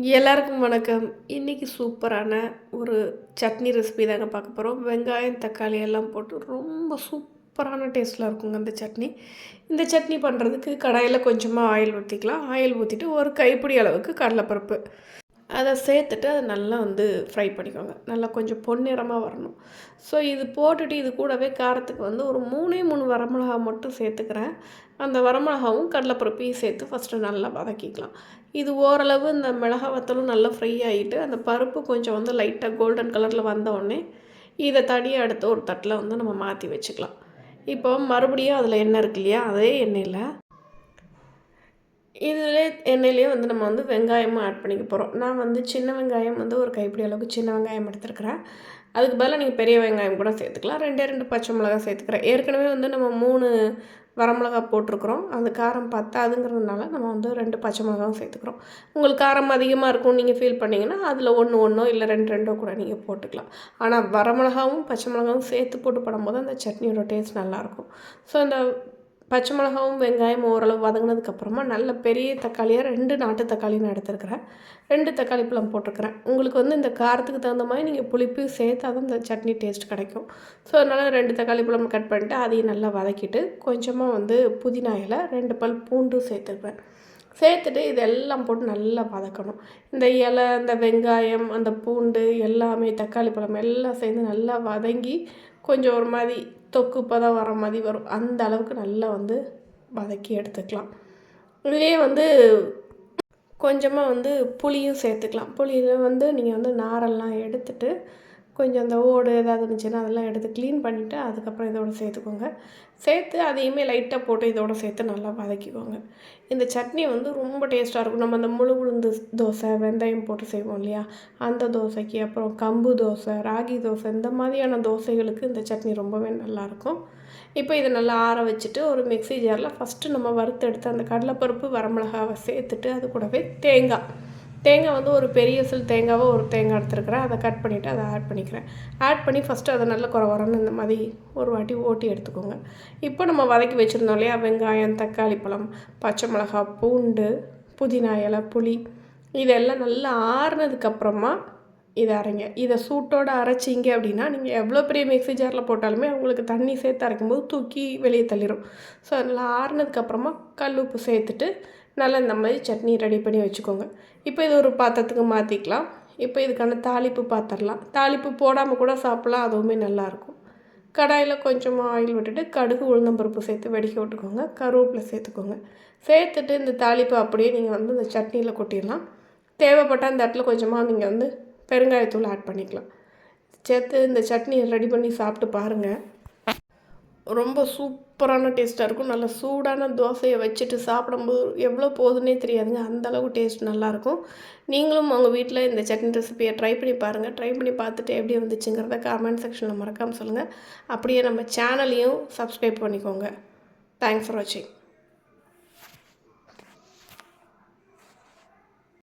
எல்லாருக்கும் வணக்கம். இன்றைக்கி சூப்பரான ஒரு சட்னி ரெசிபி தாங்க பார்க்க போகிறோம் வெங்காயம் தக்காளி எல்லாம் போட்டு ரொம்ப சூப்பரான டேஸ்ட்டில் இருக்குங்க அந்த சட்னி. இந்த சட்னி பண்ணுறதுக்கு கடாயில் கொஞ்சமாக ஆயில் ஊற்றிக்கலாம் ஆயில் ஊற்றிட்டு ஒரு கைப்பிடி அளவுக்கு கடலைப்பருப்பு. அதை சேர்த்துட்டு அதை நல்லா வந்து ஃப்ரை பண்ணிக்கோங்க. நல்லா கொஞ்சம் பொன்னிறமாக வரணும். ஸோ இது போட்டுட்டு இது கூடவே காரத்துக்கு வந்து ஒரு மூணே மூணு வரமிளகா மட்டும் சேர்த்துக்கிறேன். அந்த வரமிளகாவும் கடலைப்பருப்பையும் சேர்த்து ஃபஸ்ட்டு நல்லா வதக்கிக்கலாம். இது ஓரளவு இந்த மிளகா வத்தலும் நல்லா ஃப்ரை ஆகிட்டு அந்த பருப்பு கொஞ்சம் வந்து லைட்டாக கோல்டன் கலரில் வந்தவுடனே இதை தனியாக எடுத்து ஒரு தட்டில் வந்து நம்ம மாற்றி வச்சுக்கலாம். இப்போ மறுபடியும் அதில் எண்ணெய் இருக்கு இல்லையா அதே எண்ணெயில் இதில் எண்ணெயிலே வந்து நம்ம வந்து வெங்காயமும் ஆட் பண்ணிக்க போகிறோம் நான் வந்து சின்ன வெங்காயம் வந்து ஒரு கைப்பிடி அளவுக்கு சின்ன வெங்காயம் எடுத்துருக்கிறேன். அதுக்கு பதிலாக நீங்கள் பெரிய வெங்காயம் கூட சேர்த்துக்கலாம். ரெண்டே ரெண்டு பச்சை மிளகா சேர்த்துக்கிறேன். ஏற்கனவே வந்து நம்ம மூணு வரமிளகா போட்டிருக்குறோம். அந்த காரம் பத்தாதுங்கிறதுனால நம்ம வந்து ரெண்டு பச்சை மிளகாவும் சேர்த்துக்கிறோம். உங்களுக்கு காரம் அதிகமாக இருக்கும் நீங்கள் ஃபீல் பண்ணிங்கன்னா அதில் ஒன்று ஒன்றோ இல்லை ரெண்டு ரெண்டோ கூட நீங்கள் போட்டுக்கலாம். ஆனால் வரமிளகாவும் பச்சை மிளகாவும் சேர்த்து போட்டு போடும்போது அந்த சட்னியோட டேஸ்ட் நல்லாயிருக்கும் ஸோ அந்த பச்சை மிளகாவும் வெங்காயம் ஓரளவு வதங்கினதுக்கப்புறமா நல்ல பெரிய தக்காளியாக ரெண்டு நாட்டு தக்காளி நான் எடுத்துருக்கிறேன். ரெண்டு தக்காளி பழம் போட்டிருக்கிறேன். உங்களுக்கு வந்து இந்த காரத்துக்கு தகுந்த மாதிரி நீங்கள் புளிப்பு சேர்த்தா தான் இந்த சட்னி டேஸ்ட் கிடைக்கும். ஸோ அதனால் ரெண்டு தக்காளி பழம் கட் பண்ணிட்டு அதையும் நல்லா வதக்கிட்டு கொஞ்சமாக வந்து புதினா இலை ரெண்டு பல் பூண்டு சேர்த்துருப்பேன். சேர்த்துட்டு இதெல்லாம் போட்டு நல்லா வதக்கணும். இந்த இலை அந்த வெங்காயம் அந்த பூண்டு எல்லாமே தக்காளி பழம் எல்லாம் சேர்ந்து நல்லா வதங்கி கொஞ்சம் ஒரு மாதிரி தொக்கு வர மாதிரி வரும். அந்த அளவுக்கு நல்லா வந்து வதக்கி எடுத்துக்கலாம். இதுலேயே வந்து கொஞ்சமாக வந்து புளியும் சேர்த்துக்கலாம். புளியில் வந்து நீங்கள் வந்து நாரெல்லாம் எடுத்துட்டு கொஞ்சம் அந்த ஓடு ஏதாவது இருந்துச்சுன்னா அதெல்லாம் எடுத்து க்ளீன் பண்ணிவிட்டு அதுக்கப்புறம் இதோடு சேர்த்துக்கோங்க. சேர்த்து அதையுமே லைட்டாக போட்டு இதோடு சேர்த்து நல்லா வதக்கிக்கோங்க. இந்த சட்னி வந்து ரொம்ப டேஸ்ட்டாக இருக்கும். நம்ம அந்த முழு உளுந்து தோசை வெந்தயம் போட்டு செய்வோம் இல்லையா? அந்த தோசைக்கு அப்புறம் கம்பு தோசை ராகி தோசை இந்த மாதிரியான தோசைகளுக்கு இந்த சட்னி ரொம்பவே நல்லாயிருக்கும் இப்போ இதை நல்லா ஆற வச்சுட்டு ஒரு மிக்சி ஜாரில் ஃபஸ்ட்டு நம்ம வறுத்து எடுத்து அந்த கடலைப்பருப்பு வரமிளகாவை சேர்த்துட்டு அது கூடவே தேங்காய். தேங்காய் வந்து ஒரு பெரிய சில் தேங்காவை ஒரு தேங்காய் எடுத்துருக்கிறேன். அதை கட் பண்ணிவிட்டு அதை ஆட் பண்ணிக்கிறேன். ஆட் பண்ணி ஃபஸ்ட்டு அதை நல்ல குறை வரணும் இந்த மாதிரி ஒரு வாட்டி ஓட்டி எடுத்துக்கோங்க. இப்போ நம்ம வதக்கி வச்சுருந்தோம் இல்லையா? வெங்காயம் தக்காளி பழம் பச்சை மிளகா பூண்டு புதினா இலை புளி இதெல்லாம் நல்லா ஆறுனதுக்கப்புறமா இதை அரைங்க. இதை சூட்டோடு அரைச்சிங்க அப்படின்னா நீங்கள் எவ்வளோ பெரிய மிக்ஸி ஜாரில் போட்டாலுமே உங்களுக்கு தண்ணி சேர்த்து அரைக்கும்போது தூக்கி வெளியே தள்ளிடும் ஸோ அதனால் ஆறுனதுக்கப்புறமா கல் உப்பு சேர்த்துட்டு நல்லா இந்த மாதிரி சட்னி ரெடி பண்ணி வச்சுக்கோங்க. இப்போ இது ஒரு பாத்திரத்துக்கு மாற்றிக்கலாம் இப்போ இதுக்கான தாளிப்பு பாத்திரலாம். தாளிப்பு போடாமல் கூட சாப்பிட்லாம் அதுவுமே நல்லாயிருக்கும். கடாயில் கொஞ்சமாக ஆயில் விட்டுட்டு கடுகு உளுந்தம்பருப்பு சேர்த்து வெடிக்க விட்டுக்கோங்க. கருவேப்பிலை சேர்த்துக்கோங்க. சேர்த்துட்டு இந்த தாளிப்பு அப்படியே நீங்கள் வந்து இந்த சட்னியில் கொட்டிடலாம். தேவைப்பட்டால் இந்த இடத்துல கொஞ்சமாக நீங்கள் வந்து பெருங்காயத்தூள் ஆட் பண்ணிக்கலாம். சேர்த்து இந்த சட்னி ரெடி பண்ணி சாப்பிட்டு பாருங்கள் ரொம்ப சூப்பரான டேஸ்ட்டாக இருக்கும். நல்ல சூடான தோசையை வச்சுட்டு சாப்பிடும்போது எவ்வளோ போகுதுன்னே தெரியாதுங்க. அந்தளவு டேஸ்ட் நல்லாயிருக்கும். நீங்களும் உங்கள் வீட்டில் இந்த சட்னி ரெசிபியை ட்ரை பண்ணி பாருங்கள் ட்ரை பண்ணி பார்த்துட்டு எப்படி வந்துச்சுங்கிறத கமெண்ட் செக்ஷனில் மறக்காமல் சொல்லுங்கள் அப்படியே நம்ம சேனலையும் சப்ஸ்கிரைப் பண்ணிக்கோங்க. தேங்க்ஸ் ஃபார் வாட்சிங்